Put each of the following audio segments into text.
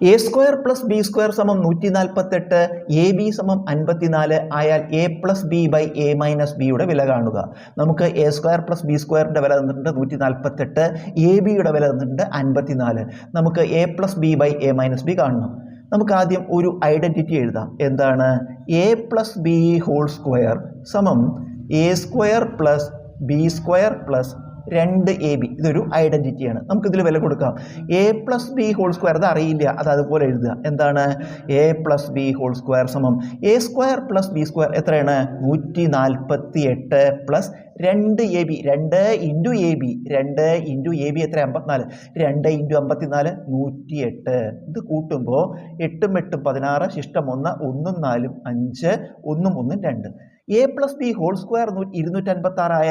A square plus B square സമം നൂറ്റി നാൽപ്പത്തെട്ട് എ ബി സമം അൻപത്തിനാല് ആയാൽ A plus B by A minus ബിയുടെ വില കാണുക. നമുക്ക് എ സ്ക്വയർ പ്ലസ് ബി സ്ക്വയറിന്റെ വില തന്നിട്ടുണ്ട് നൂറ്റി നാൽപ്പത്തെട്ട് എ ബിയുടെ വില തന്നിട്ടുണ്ട് അൻപത്തിനാല്. നമുക്ക് A plus B by A minus B കാണണം. നമുക്ക് ആദ്യം ഒരു ഐഡന്റിറ്റി എഴുതാം. എന്താണ്? A plus B whole square സമം A square plus B square plus രണ്ട് എ ബി ഇതൊരു ഐഡന്റിറ്റിയാണ് നമുക്കിതിൽ വില കൊടുക്കാം. A plus B whole square അത് അറിയില്ല. അത് അതുപോലെ എഴുതുക. എന്താണ്? A plus B whole square സമം. A square plus B square എത്രയാണ്? നൂറ്റി നാൽപ്പത്തി എട്ട് പ്ലസ് രണ്ട് എ ബി രണ്ട് ഇന്റു എ ബി രണ്ട് ഇന്റു എ ബി എത്ര അമ്പത്തിനാല്. രണ്ട് ഇന്റു അമ്പത്തിനാല് നൂറ്റി എട്ട് ഇത് കൂട്ടുമ്പോൾ എട്ടും എട്ടും പതിനാറ് ശിഷ്ടം ഒന്ന് ഒന്നും നാലും അഞ്ച് ഒന്നും ഒന്നും രണ്ട്. A plus B whole square ഇരുന്നൂറ്റമ്പത്താറായ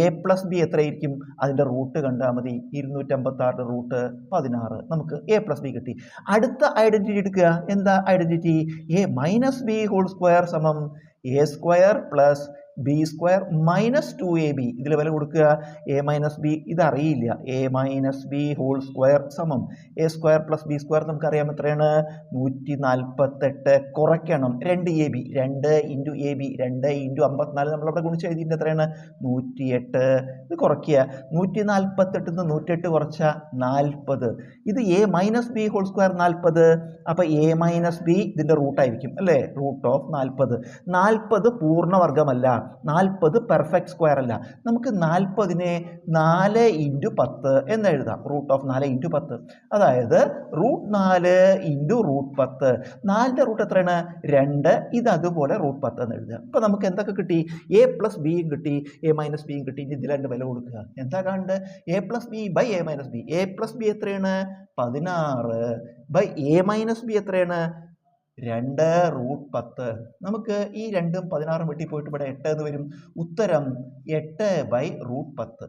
A plus B എത്രയായിരിക്കും? അതിന്റെ റൂട്ട് കണ്ടാൽ മതി. ഇരുന്നൂറ്റമ്പത്താറിന്റെ റൂട്ട് പതിനാറ്. നമുക്ക് എ പ്ലസ് ബി കിട്ടി. അടുത്ത ഐഡന്റിറ്റി എടുക്കുക. എന്താ identity A minus B whole square സമം A square plus B square minus two A B ഇതിൽ വില കൊടുക്കുക? A minus B ഇതറിയില്ല. A minus B whole square സമം. A square plus B square നമുക്കറിയാം എത്രയാണ്? നൂറ്റി നാൽപ്പത്തെട്ട് കുറയ്ക്കണം. രണ്ട് എ ബി രണ്ട് ഇന്റു എ ബി രണ്ട് ഇന്റു അമ്പത്തിനാല് നമ്മളവിടെ ഗുണിച്ച് എഴുതിയിട്ട് എത്രയാണ്? നൂറ്റിയെട്ട്. ഇത് കുറയ്ക്കുക. നൂറ്റി നാൽപ്പത്തെട്ടിൽ നിന്ന് നൂറ്റെട്ട് കുറച്ച നാൽപ്പത് ഇത് A minus B whole square നാൽപ്പത് അപ്പോൾ എ മൈനസ് ബി ഇതിന്റെ റൂട്ടായിരിക്കും അല്ലേ? റൂട്ട് ഓഫ് നാൽപ്പത് നാൽപ്പത് പൂർണവർഗമല്ല നാൽപ്പത് പെർഫെക്റ്റ് സ്ക്വയർ അല്ല. നമുക്ക് നാൽപ്പതിനെ നാല് ഇന്റു പത്ത് എന്ന് എഴുതാം. റൂട്ട് ഓഫ് നാല് ഇന്റു പത്ത്. അതായത് റൂട്ട് നാല് ഇന്റു റൂട്ട് പത്ത്. നാലിന്റെ റൂട്ട് എത്രയാണ്? രണ്ട്. ഇത് അതുപോലെ റൂട്ട് പത്ത് എന്ന് എഴുതുക. അപ്പോൾ നമുക്ക് എന്തൊക്കെ കിട്ടി? എ പ്ലസ് ബിയും കിട്ടി. എ മൈനസ് ബിയും കിട്ടി. ഇനി ഇതിൽ രണ്ട് വില കൊടുക്കുക. എന്താ കാണേണ്ടത് A plus B by A minus B A plus B എത്രയാണ്? പതിനാറ്. ബൈ എ മൈനസ് ബി എത്രയാണ്? രണ്ട് റൂട്ട് പത്ത്. നമുക്ക് ഈ രണ്ടും പതിനാറും വെട്ടി പോയിട്ട് ഇവിടെ എട്ട് എന്ന് വരും. ഉത്തരം എട്ട് ബൈ റൂട്ട് പത്ത്.